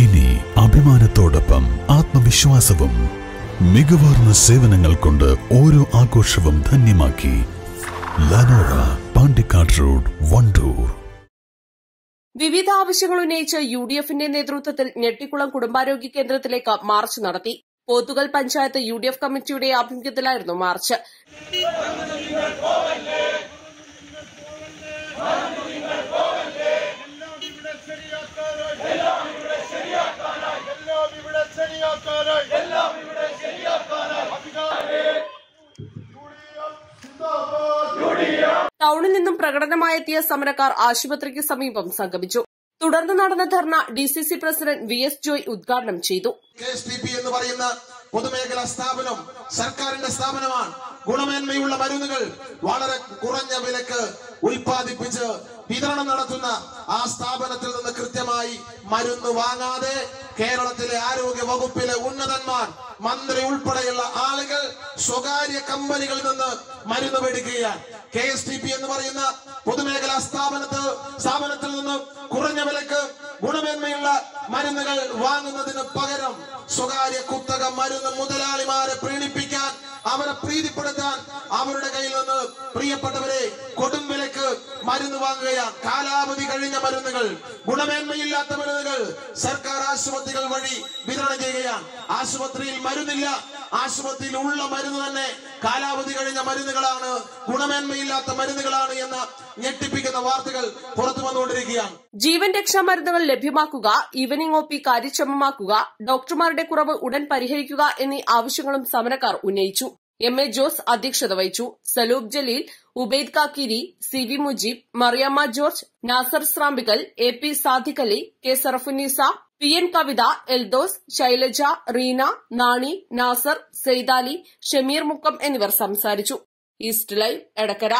ഇനി അഭിമാനത്തോടൊപ്പം ആത്മവിശ്വാസവും മികവാർന്ന സേവനങ്ങൾ കൊണ്ട് ഓരോ ആഘോഷവും ധന്യമാക്കി ലനോറ പാണ്ടിക്കാട് റോഡ് വണ്ടൂർ. വിവിധ ആവശ്യങ്ങൾ ഉന്നയിച്ച് യു ഡി എഫിന്റെ നേതൃത്വത്തിൽ ഞെട്ടിക്കുളം കുടുംബാരോഗ്യ കേന്ദ്രത്തിലേക്ക് മാർച്ച് നടത്തി. Pothukal panchayat U D F കമ്മിറ്റിയുടെ ആഭിമുഖ്യത്തിലായിരുന്നു മാർച്ച്. എല്ലാം ടൌണിൽ നിന്നും പ്രകടനമായെത്തിയ സമരക്കാർ ആശുപത്രിക്ക് സമീപം സംഗമിച്ചു. തുടർന്ന് നടന്ന dharna D C C president V S Joy ഉദ്ഘാടനം ചെയ്തു. എന്ന് പറയുന്ന പൊതുമേഖലാ സ്ഥാപനം സർക്കാരിന്റെ സ്ഥാപനമാണ്. ഗുണമേന്മയുള്ള മരുന്നുകൾ വളരെ കുറഞ്ഞ വിലക്ക് ഉൽപ്പാദിപ്പിച്ച് വിതരണം നടത്തുന്ന ആ സ്ഥാപനത്തിൽ നിന്ന് കൃത്യമായി മരുന്ന് വാങ്ങാതെ കേരളത്തിലെ ആരോഗ്യ വകുപ്പിലെ ഉന്നതന്മാർ മന്ത്രി ഉൾപ്പെടെയുള്ള ആളുകൾ സ്വകാര്യ കമ്പനികളിൽ നിന്ന് മരുന്ന് മേടിക്കുകയാണ്. കെ എസ് ടി പി എന്ന് പറയുന്ന പൊതുമേഖലാ സ്ഥാപനത്ത് സ്ഥാപനത്തിൽ നിന്ന് കുറഞ്ഞ വിലക്ക് ഗുണമേന്മയുള്ള മരുന്നുകൾ വാങ്ങുന്നതിന് പകരം സ്വകാര്യ കുത്തക മരുന്ന് മുതലാളിമാരെ പ്രീണിപ്പിക്കാൻ അവരെ പ്രീതിപ്പെടുത്താൻ അവരുടെ കയ്യിൽ നിന്ന് പ്രിയപ്പെട്ടവരെ കൊടും വിലക്ക് മരുന്ന് വാങ്ങുകയാണ്. കാലാവധി കഴിഞ്ഞ മരുന്നുകൾ ഗുണമേന്മയില്ലാത്ത മരുന്നുകൾ സർക്കാർ ആശുപത്രികൾ വഴി വിതരണം ചെയ്യുകയാണ്. ആശുപത്രിയിൽ മരുന്നില്ല ആശുപത്രിയിൽ ഉള്ള മരുന്ന് തന്നെ കാലാവധി കഴിഞ്ഞ മരുന്നുകളാണ് ഗുണമേന്മയില്ലാത്ത മരുന്നുകളാണ് എന്ന ഞെട്ടിപ്പിക്കുന്ന വാർത്തകൾ പുറത്തു വന്നുകൊണ്ടിരിക്കുകയാണ്. ജീവൻ രക്ഷാ മരുന്നുകൾ ലഭ്യമാക്കുക ഈവനിംഗ് ഒ പി കാര്യക്ഷമമാക്കുക ഡോക്ടർമാരുടെ കുറവ് ഉടൻ പരിഹരിക്കുക എന്നീ ആവശ്യങ്ങളും സമരക്കാർ ഉന്നയിച്ചു. എം എ ജോസ് അധ്യക്ഷത വഹിച്ചു. Saloob Jaleel Ubaid Kakkiri C V Mujeeb Mariyamma George Nasar Srampikkal A P Sadiq Ali K Sarafunnisa P N Kavitha Eldose Shailaja Reena Nani Nasar Saithali Shameer Mukkam എന്നിവർ സംസാരിച്ചു. East live Edakkara.